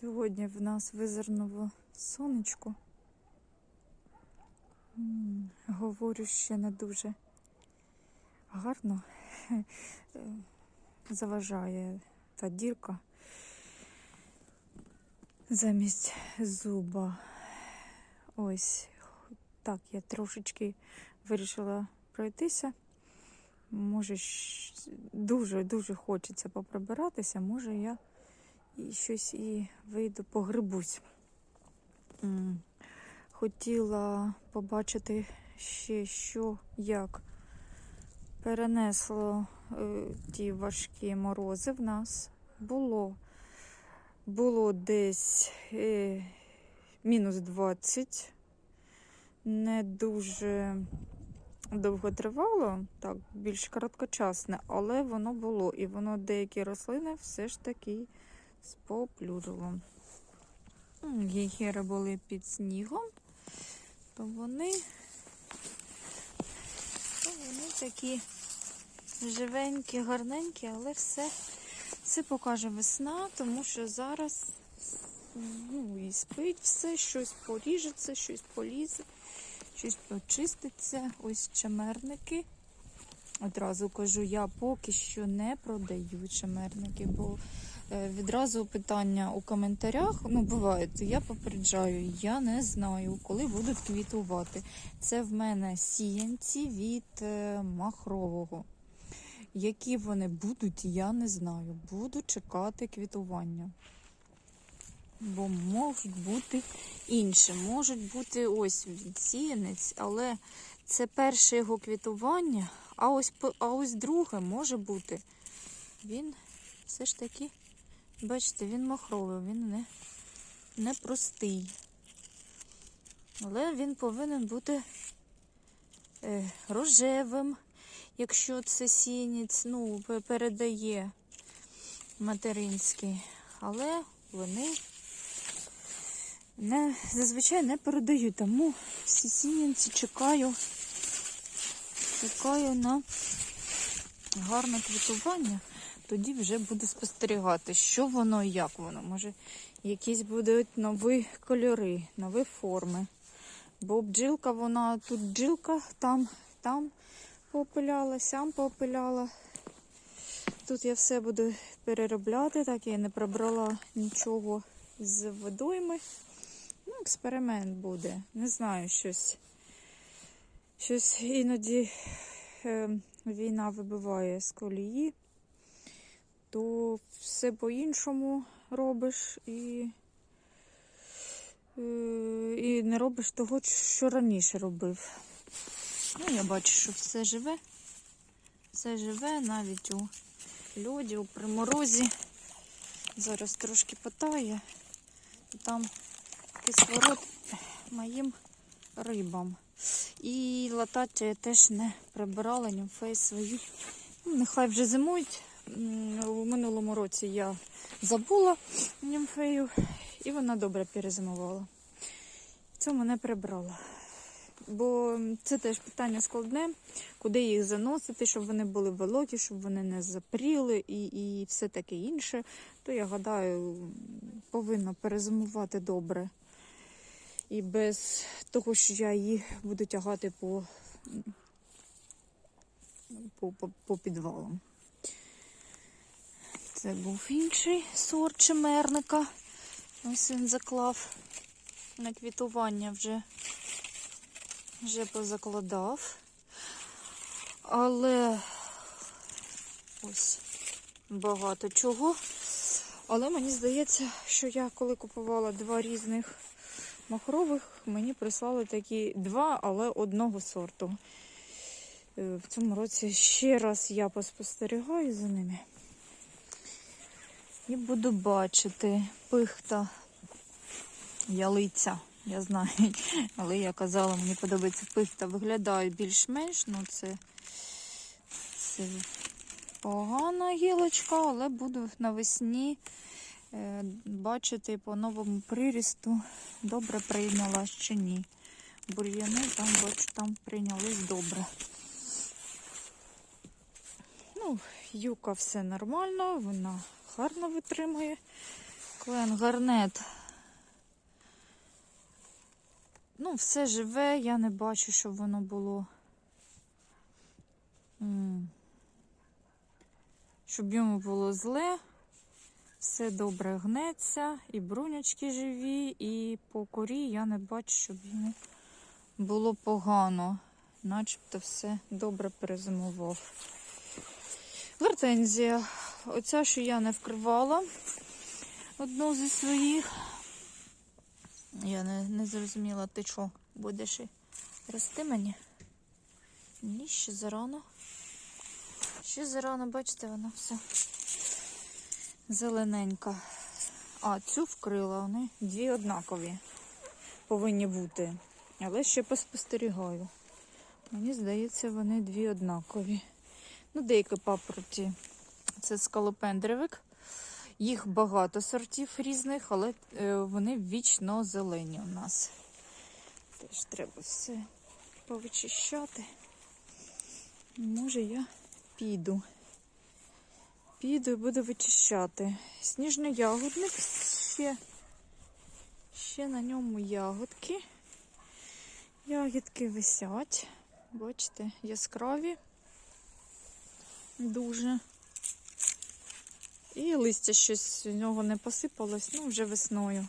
Сьогодні в нас визирнуло сонечко. Говорю, ще не дуже гарно заважає та дірка замість зуба. Ось так я трошечки вирішила пройтися. Може, дуже-дуже хочеться поприбиратися, може я і щось і вийду погрибусь. Хотіла побачити ще, що як перенесло е, ті важкі морози в нас. Було, було десь е, мінус 20. Не дуже довго тривало, так, більш короткочасне, але воно було. І воно деякі рослини все ж таки споплюжило. М, Гейхери були під снігом, то вони, то вони такі живенькі, гарненькі, але все, все покаже весна, тому що зараз ну, і спить все, щось поріжеться, щось полізе, щось почиститься. Ось чемерники. Одразу кажу, я поки що не продаю чемерники, бо відразу питання у коментарях. Ну, буває, я попереджаю, я не знаю, коли будуть квітувати. Це в мене сіянці від е, махрового. Які вони будуть, я не знаю. Буду чекати квітування. Бо можуть бути інші. Можуть бути ось він сіянець, але це перше його квітування. А ось, а ось друге може бути. Він все ж таки, бачите, він махровий, він не, не простий. Але він повинен бути е, рожевим, якщо це сінець, ну, передає материнський. Але вони не, зазвичай не передають. Тому всі сінянці чекаю, чекаю на гарне квітування. Тоді вже буду спостерігати, що воно і як воно. Може, якісь будуть нові кольори, нові форми. Бо бджілка, вона тут бджілка, там, там попиляла, сям попиляла. Тут я все буду переробляти, так я не прибрала нічого з водойми. Ну, експеримент буде. Не знаю, щось. Щось іноді е, війна вибиває з колії, то все по-іншому робиш і, е, і не робиш того, що раніше робив. Ну, я бачу, що все живе. Все живе навіть у льоді, у приморозі. Зараз трошки потає. Там кислород моїм рибам. І латаття я теж не прибирала німфеї свої. Ну, Нехай вже зимують. У минулому році я забула німфею, і вона добре перезимувала. В цьому не прибрала. Бо це теж питання складне, куди їх заносити, щоб вони були вологі, щоб вони не запріли і, і все таке інше. То я гадаю, повинна перезимувати добре. І без того, що я її буду тягати по, по, по, по підвалам. Це був інший сорт чемерника. Ось він заклав на квітування вже, вже позакладав. Але ось багато чого. Але мені здається, що я коли купувала два різних махрових, мені прислали такі два, але одного сорту. Е, В цьому році ще раз я поспостерігаю за ними. І буду бачити пихта ялиця. Я знаю, але я казала, мені подобається пихта. Виглядає більш-менш, ну це, це погана гілочка, але буду навесні е, бачити по новому прирісту, добре прийняла чи ні. Бур'яни там, бачу, там прийнялись добре. Ну, юка все нормально, вона гарно витримує Клен гарнет. Ну, все живе, я не бачу, щоб воно було. Щоб йому було зле. Все добре гнеться, і брунячки живі, і по корі я не бачу, щоб йому було погано. Начебто все добре перезимував. Гортензія. Оця, що я не вкривала одну зі своїх. Я не, не зрозуміла, ти що, будеш і рости мені? Ні, ще зарано. Ще зарано, бачите, вона все зелененька. А, цю вкрила, вони дві однакові повинні бути. Але ще поспостерігаю. Мені здається, вони дві однакові. Ну, деякі папороті. Це скалопендревик. Їх багато сортів різних, але е, вони вічно зелені у нас. Теж треба все повичищати. Може, я піду. Піду і буду вичищати. Сніжний ягодник ще, ще на ньому ягодки. Ягідки висять. Бачите, яскраві. Дуже. І листя щось з нього не посипалось, ну вже весною.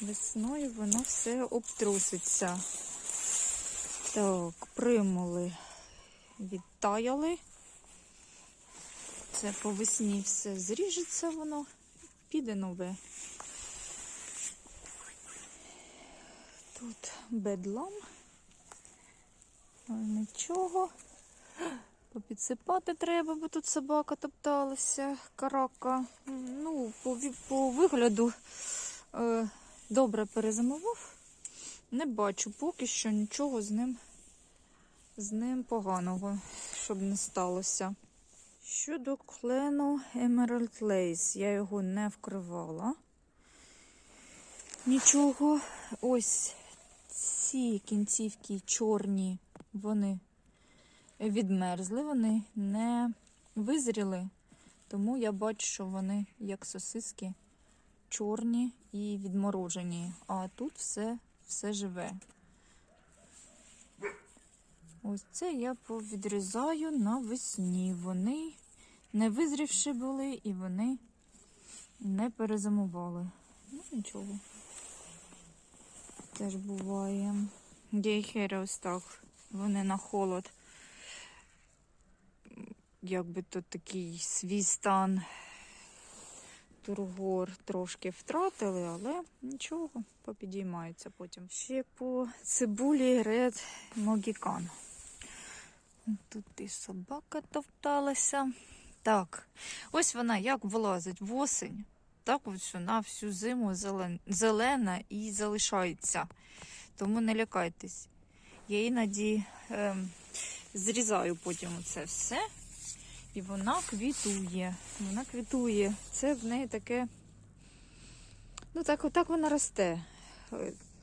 Весною воно все обтруситься. Так, примули відтаяли. Це по весні все зріжеться воно, піде нове. Тут бедлам. Нічого. Попідсипати треба, бо тут собака топталася, карака. Ну, по, по вигляду е, добре перезимував. Не бачу поки що нічого з ним, з ним поганого, щоб не сталося. Щодо клену Emerald Lace, я його не вкривала. Нічого. Ось ці кінцівки чорні, вони відмерзли, вони не визріли, тому я бачу, що вони як сосиски чорні і відморожені. А тут все, все живе. Ось це я повідрізаю навесні. Вони не визрівши були і вони не перезимували. Ну, нічого. Теж буває. Гейхери ось так. Вони на холод. Якби то такий свій стан тургор трошки втратили, але нічого, попідіймаються потім. Ще по цибулі Red Mogicан. Тут і собака топталася. Так, ось вона як вилазить в осень, так ось вона всю зиму зелена і залишається. Тому не лякайтесь. Я іноді ем, зрізаю потім це все. І вона квітує. Вона квітує. Це в неї таке. Ну, так, отак вона росте.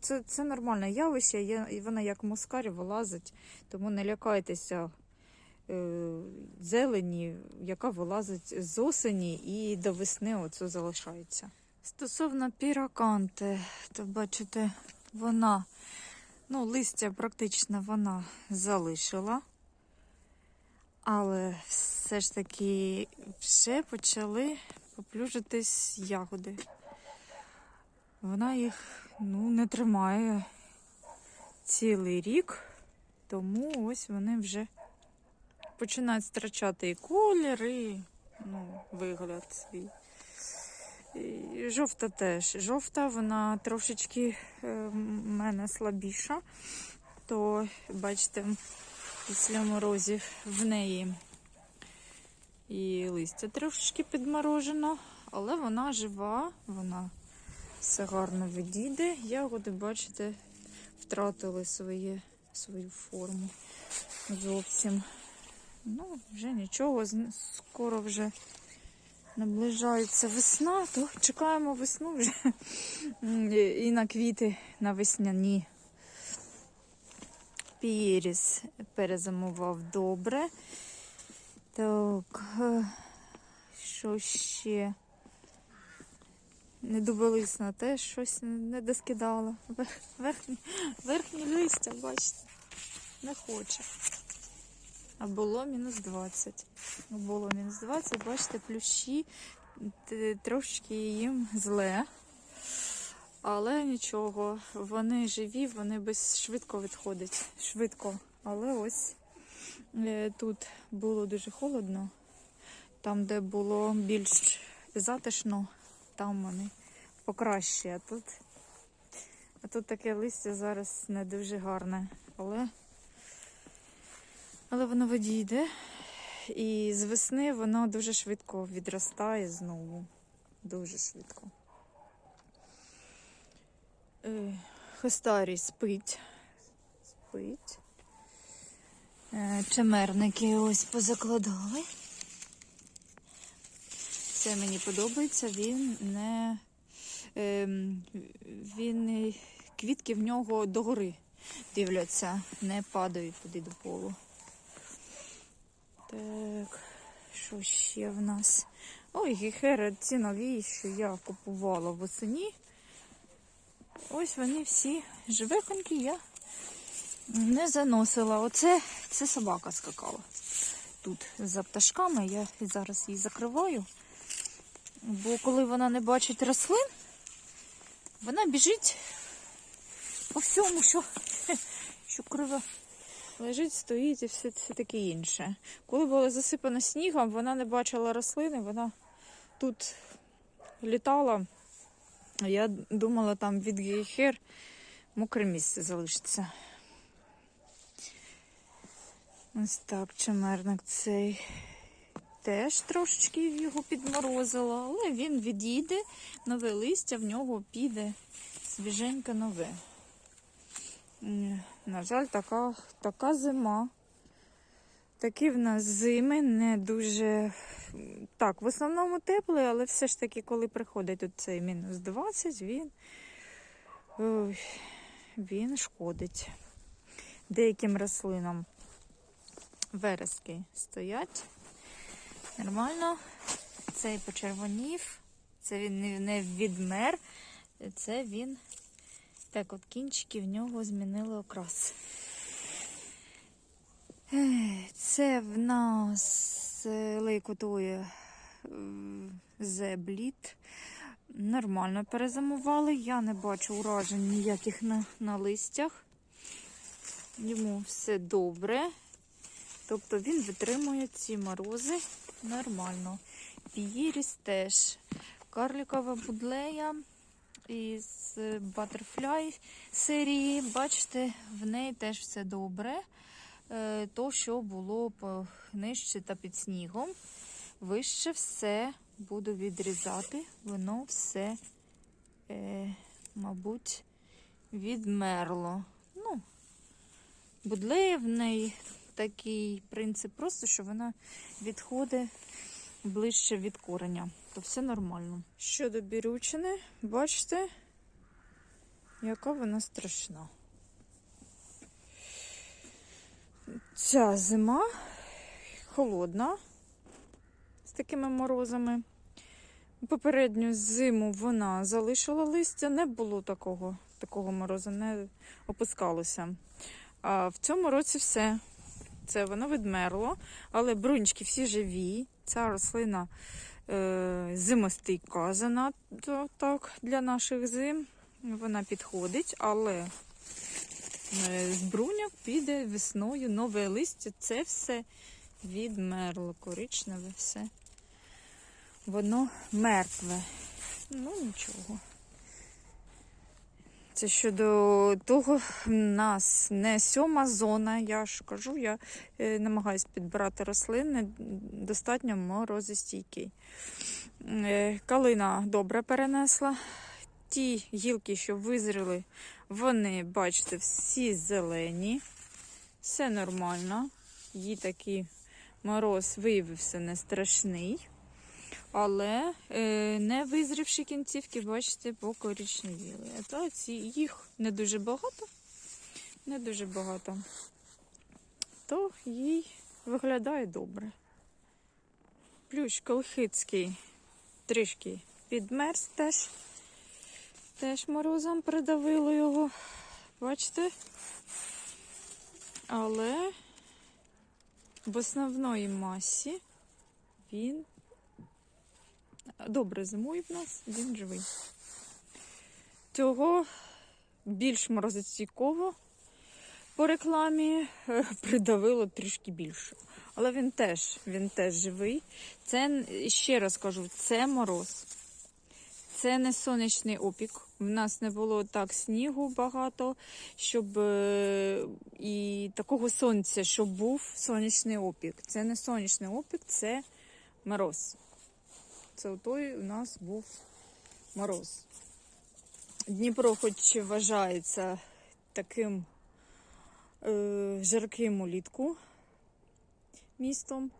Це, це нормальне явище, і вона як мускарь вилазить, тому не лякайтеся е, зелені, яка вилазить з осені і до весни оце залишається. Стосовно піраканти, то бачите, вона, ну, листя практично вона залишила. Але все ж таки вже почали поплюжитись ягоди. Вона їх ну, не тримає цілий рік, тому ось вони вже починають втрачати і колір, і ну, вигляд свій. Жовта теж. Жовта, вона трошечки е, в мене слабіша, то бачите, після морозів в неї і листя трошечки підморожено, але вона жива, вона все гарно відійде. Ягоди, бачите, втратили своє, свою форму зовсім. Ну, вже нічого, скоро вже наближається весна, то чекаємо весну вже і на квіти на весняні. Піріс перезимував добре. Так, е, що ще? недоболисна, теж щось не доскидала. Верх- Верхні, верхні листя, бачите, не хоче. А було мінус 20. Ну, Було мінус 20, бачите, плющі т- трошки їм зле. Але нічого, вони живі, вони без швидко відходять. Швидко. Але ось е, тут було дуже холодно. Там, де було більш затишно, там вони покраще. А тут, а тут таке листя зараз не дуже гарне. Але, але воно відійде. І з весни воно дуже швидко відростає знову. Дуже швидко. Е, Хостарій спить. Спить. Е, Чемерники ось позакладали. Це мені подобається. Він не ем, він квітки в нього догори дивляться, не падають туди до полу. Так, що ще в нас? Ой, гіхери ці нові, що я купувала восені. Ось вони всі живехонькі, я не заносила. Оце це собака скакала. Тут за пташками. Я зараз її закриваю. Бо коли вона не бачить рослин, вона біжить по всьому, що, що криво лежить, стоїть і все, все таке інше. Коли було засипано снігом, вона не бачила рослини, вона тут літала. Я думала, там від гейхер мокре місце залишиться. Ось так, чемерник цей теж трошечки його підморозила, але він відійде, нове листя в нього піде свіженьке нове. На жаль, така, така зима. Такі в нас зими не дуже. Так, в основному теплий, але все ж таки, коли приходить тут цей мінус 20, він, він шкодить деяким рослинам. Верески стоять. Нормально. Цей почервонів. Це він не відмер. Це він. Так, от кінчики в нього змінили окрас. Це в нас е, лейкотує зебліт. Нормально перезимували. Я не бачу уражень ніяких на, на листях. Йому все добре. Тобто він витримує ці морози нормально. Пієріс теж. Карлікова будлея із Butterfly серії. Бачите, в неї теж все добре. Е, То, що було по- нижче та під снігом. Вище все буду відрізати. Воно все, е, мабуть, відмерло. Ну, неї такий принцип, просто що вона відходить ближче від кореня. То все нормально. Щодо бірючини, бачите, яка вона страшна. Ця зима холодна з такими морозами. Попередню зиму вона залишила листя, не було такого, такого морозу, не опускалося. А в цьому році все. Це воно відмерло, але бруньки всі живі. Ця рослина е, зимостійка занадто так, для наших зим. Вона підходить, але з бруньок піде весною нове листя. Це все відмерло, коричневе все. Воно мертве. Ну, нічого. Це щодо того, в нас не сьома зона, я ж кажу, я е, намагаюся підбирати рослини, достатньо морозостійкий. Е, Калина добре перенесла. Ті гілки, що визріли, вони, бачите, всі зелені. Все нормально. Їй такий мороз виявився не страшний. Але е, не визрівши кінцівки, бачите, покорічневіли. А то ці їх не дуже багато, не дуже багато, то їй виглядає добре. Плющ колхицький трішки підмерз теж. Теж морозом придавило його. Бачите? Але в основної масі він добре зимує в нас, він живий. Цього більш морозостійково по рекламі е, придавило трішки більше. Але він теж, він теж живий. Це ще раз кажу, це мороз. Це не сонячний опік. В нас не було так снігу багато, щоб е, і такого сонця, щоб був сонячний опік. Це не сонячний опік, це мороз. Це той у нас був мороз. Дніпро, хоч вважається таким е, жарким улітку містом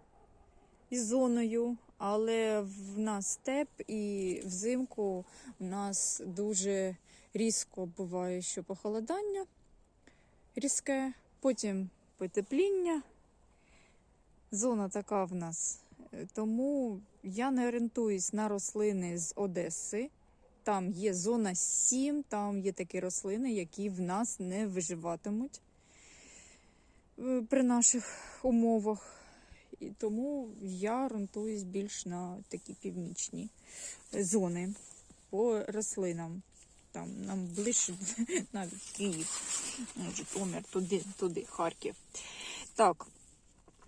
і зоною, але в нас степ і взимку в нас дуже різко буває, що похолодання різке, потім потепління. Зона така в нас. Тому я не орієнтуюсь на рослини з Одеси. Там є зона 7, там є такі рослини, які в нас не виживатимуть е, при наших умовах. І тому я орієнтуюсь більш на такі північні зони по рослинам. Там нам ближче навіть Київ, ну, Житомир, туди, туди, Харків. Так,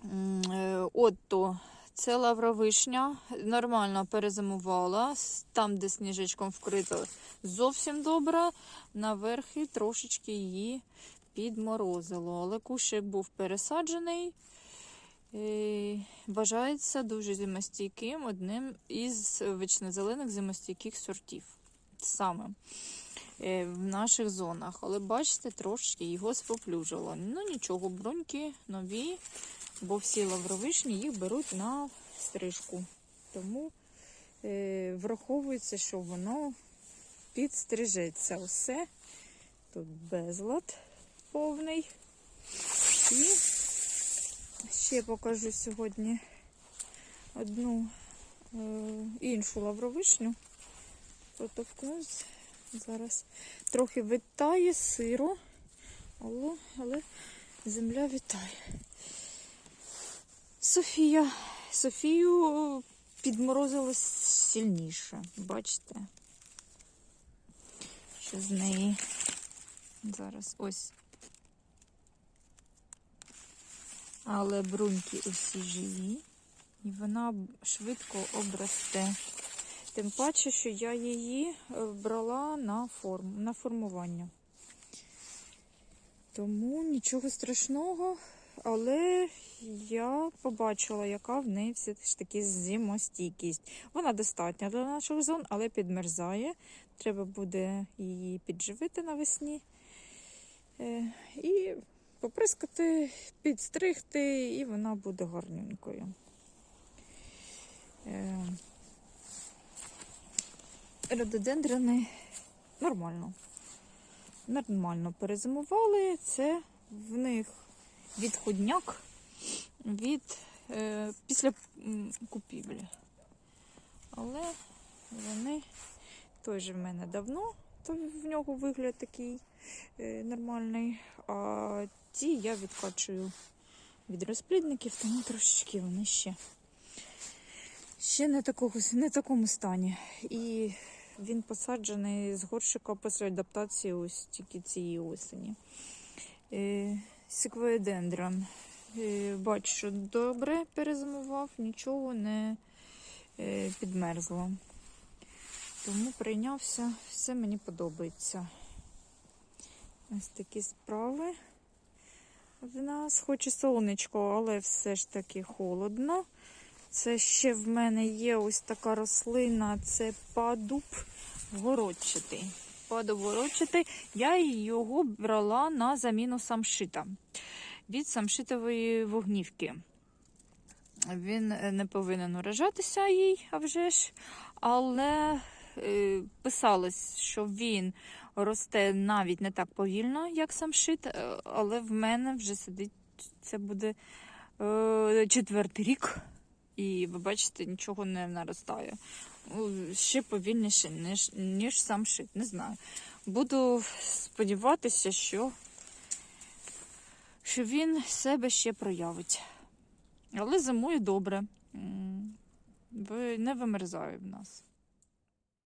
е, Отто, це лавровишня, нормально перезимувала. Там, де сніжечком вкрито, зовсім добре. Наверхи трошечки її підморозило. Але кущик був пересаджений. Вважається дуже зимостійким, одним із вічнозелених зимостійких сортів. Саме е, в наших зонах. Але бачите, трошки його споплюжило. Ну нічого, бруньки нові, бо всі лавровишні їх беруть на стрижку. Тому е, враховується, що воно підстрижеться. Усе. Тут безлад повний. І ще покажу сьогодні одну е, іншу лавровишню. Протовкнусь. Зараз трохи витає сиро, але, але земля вітає. Софія. Софію підморозило сильніше. Бачите? Що з неї зараз ось. Але бруньки усі живі, і вона швидко обросте. Тим паче, що я її е, брала на форм, на формування. Тому нічого страшного, але я побачила, яка в неї все ж таки зимостійкість. Вона достатня для наших зон, але підмерзає. Треба буде її підживити навесні. Е, І поприскати, підстригти, і вона буде гарненькою. Е, Рододендрини нормально. Нормально перезимували. Це в них відходняк від е, після купівлі. Але вони теж в мене давно, то в нього вигляд такий нормальний. А ті я відкачую від розплідників, тому трошечки вони ще, ще не, такого, не такому стані. І він посаджений з горщика після адаптації ось тільки цієї осені. Е, Секвоєдендрон. Е, Бачу, добре перезимував, нічого не е, підмерзло. Тому прийнявся, все мені подобається. Ось такі справи в нас, хоч і сонечко, але все ж таки холодно. Це ще в мене є ось така рослина, це падуб городчатий. Падуб городчатий. Я його брала на заміну самшита від самшитової вогнівки. Він е, не повинен уражатися їй, а вже ж, але е, писалось, що він росте навіть не так повільно, як самшит, е, але в мене вже сидить, це буде е, четвертий рік. І ви бачите, нічого не наростає. ще повільніше, ніж, ніж сам шит. Не знаю. Буду сподіватися, що, що він себе ще проявить. Але зимою добре. Не вимерзає в нас.